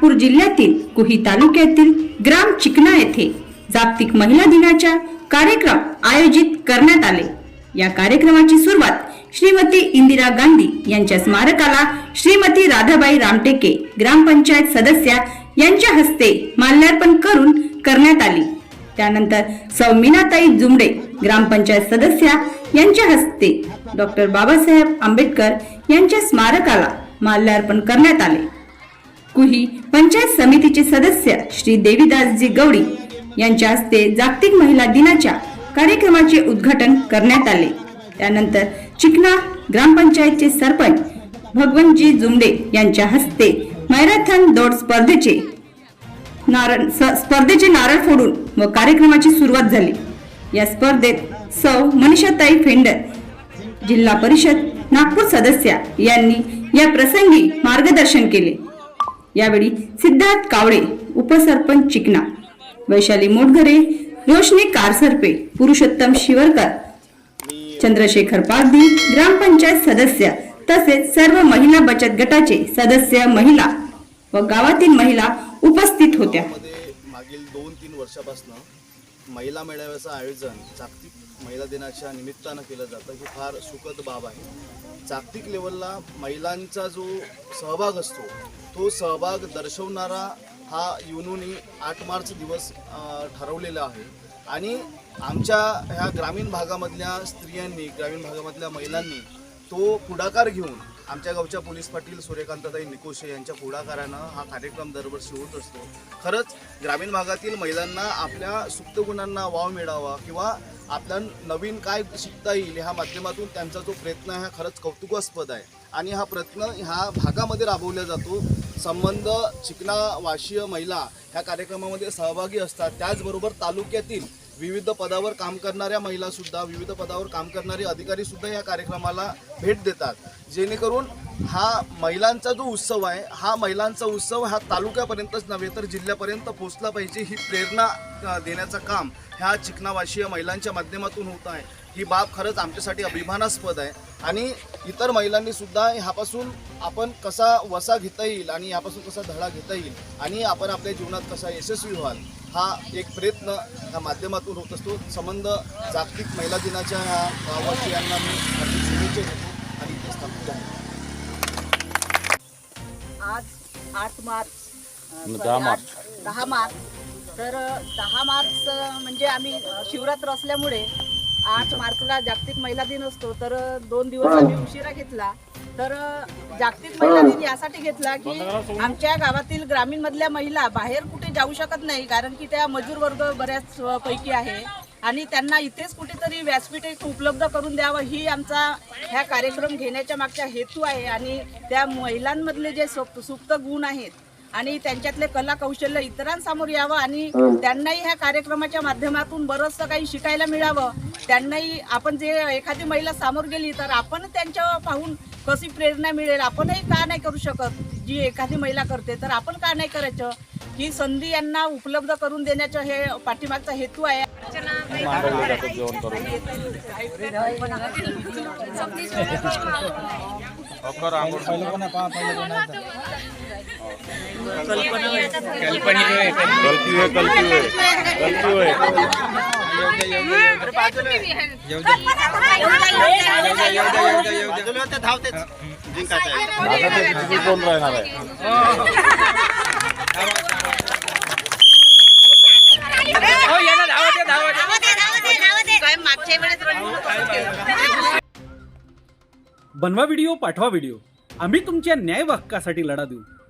नागपूर जिल्ह्यातील कुही तालुक्यातील ग्राम चिकना येथे जागतिक महिला दिनाच्या कार्यक्रम आयोजित करण्यात आले. या कार्यक्रमाची सुरुवात श्रीमती इंदिरा गांधी यांच्या स्मारकाला श्रीमती राधाबाई रामटेके ग्रामपंचायत सदस्या यांच्या हस्ते माल्यार्पण करून करण्यात आली. त्यानंतर सौ मीनाताई जुमडे ग्रामपंचायत सदस्या यांच्या हस्ते डॉक्टर बाबासाहेब आंबेडकर यांच्या स्मारकाला माल्यार्पण करण्यात आले. कुही पंचायत समितीचे सदस्य श्री देवीदासजी गवडी यांच्या हस्ते जागतिक महिला दिनाच्या कार्यक्रमाचे उद्घाटन करण्यात आले. त्यानंतर चिकना ग्रामपंचायतचे सरपंच भगवंतजी जुमडे यांच्या हस्ते मॅरेथॉन दौड स्पर्धेचे नारळ स- स्पर्धेचे नारळ फोडून व कार्यक्रमाची सुरुवात झाली. या स्पर्धेत सौ. मनीषाताई फेंडर जिल्हा परिषद नागपूर सदस्या यांनी या प्रसंगी मार्गदर्शन केले. यावेळी सिद्धार्थ कावळे उपसरपंच चिकना वैशाली मोटघरे रोशनी कारसरपे पुरुषोत्तम शिवरकर चंद्रशेखर पागदी ग्रामपंचायत सदस्य तसेच सर्व महिला बचत गटाचे सदस्य महिला व गावातील महिला उपस्थित होत्या. मध्ये मागील दोन तीन वर्षापासून महिला मेळाव्याचं आयोजन जागतिक महिला दिनाच्या निमित्तानं केलं जातं. ही फार सुखद बाब आहे. जागतिक लेवलला महिलांचा जो सहभाग असतो तो सहभाग दर्शवणारा हा युनोनी आठ मार्च दिवस ठरवलेला आहे. आणि आमच्या ह्या ग्रामीण भागामधल्या स्त्रियांनी ग्रामीण भागामधल्या महिलांनी तो पुढाकार घेऊन आमच्या गावच्या पोलीस पाटील सूर्यकांतताई निकोशे यांच्या पुढाकारानं हा कार्यक्रम दरवर्षी होत असतो. खरंच ग्रामीण भागातील महिलांना आपल्या सुप्त गुणांना वाव मिळावा किंवा आपल्या नवीन काय शिकता येईल ह्या माध्यमातून त्यांचा जो प्रयत्न आहे हा खरंच कौतुकास्पद आहे. आणि हा प्रयत्न ह्या भागामध्ये राबवला जातो. संबंध चिकना वाशीय महिला ह्या कार्यक्रमामध्ये सहभागी असतात. त्याचबरोबर तालुक्यातील विविध पदावर काम करणाऱ्या महिलासुद्धा विविध पदावर काम करणारे अधिकारीसुद्धा या कार्यक्रमाला भेट देतात. जेणेकरून हा महिलांचा जो उत्सव आहे हा महिलांचा उत्सव हा तालुक्यापर्यंतच नव्हे तर जिल्ह्यापर्यंत पोहोचला पाहिजे ही प्रेरणा देण्याचं काम ह्या चिकनावाशीय महिलांच्या माध्यमातून होत आहे. ही बाब खरंच आमच्यासाठी अभिमानास्पद आहे. आणि इतर महिलांनी सुद्धा ह्यापासून आपण कसा वसा घेता येईल आणि ह्यापासून कसा धडा घेता येईल आणि आपण आपल्या जीवनात कसा यशस्वी व्हाल हा एक प्रयत्न ह्या माध्यमातून होत असतो. संबंध जागतिक महिला दिनाच्या ह्या गाववासियांना मी हार्दिक शुभेच्छा देतो आणि इथे स्थापित आहे आज आठ मार्च दहा मार्च. आठ- दहा मार्च. तर दहा मार्च म्हणजे आम्ही शिवरात्र असल्यामुळे आठ मार्चला जागतिक महिला दिन असतो तर दोन दिवस आम्ही उशिरा घेतला. तर जागतिक महिला दिन यासाठी घेतला की आमच्या गावातील ग्रामीण मधल्या महिला बाहेर कुठे जाऊ शकत नाही कारण की त्या मजूर वर्ग बऱ्याच पैकी आहे. आणि त्यांना इथेच कुठेतरी व्यासपीठ एक उपलब्ध करून द्यावं ही आमचा ह्या कार्यक्रम घेण्याच्या मागचा हेतू आहे. आणि त्या महिलांमधले जे सुप्त गुण आहेत आणि त्यांच्यातले कला कौशल्य इतरांसमोर यावं आणि त्यांनाही ह्या कार्यक्रमाच्या माध्यमातून बरंचसं काही शिकायला मिळावं. त्यांनाही आपण जे एखादी महिला समोर गेली तर आपण त्यांच्या पाहून कशी प्रेरणा मिळेल? आपणही का नाही करू शकत? जी एखादी महिला करते तर आपण का नाही करायचं? ही संधी यांना उपलब्ध करून देण्याचं हे पाठीमागचा हेतू आहे. जेवण कल्पी कल्पी कोण राहणार आहे बनवा व्हिडिओ पाठवा व्हिडिओ आम्ही तुमच्या न्याय हक्कासाठी लढा देऊ.